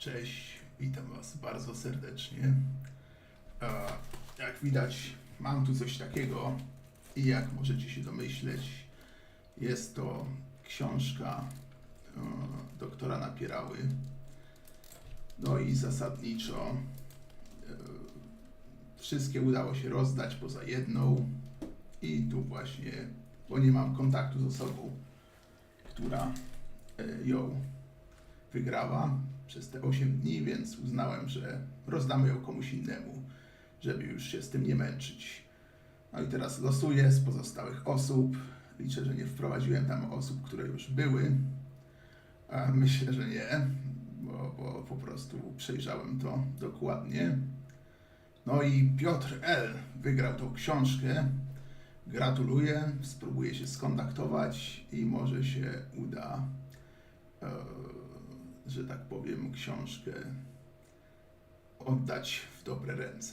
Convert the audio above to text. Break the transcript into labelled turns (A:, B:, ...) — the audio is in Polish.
A: Cześć, witam Was bardzo serdecznie. Jak widać, mam tu coś takiego i jak możecie się domyśleć, jest to książka e, doktora Napierały. No i zasadniczo e, wszystkie udało się rozdać poza jedną i tu właśnie, bo nie mam kontaktu z osobą, która e, ją wygrała przez te 8 dni, więc uznałem, że rozdamy ją komuś innemu, żeby już się z tym nie męczyć. No i teraz losuję z pozostałych osób. Liczę, że nie wprowadziłem tam osób, które już były. A myślę, że nie, bo, bo po prostu przejrzałem to dokładnie. No i Piotr L. wygrał tą książkę. Gratuluję, spróbuję się skontaktować i może się uda że tak powiem, książkę oddać w dobre ręce.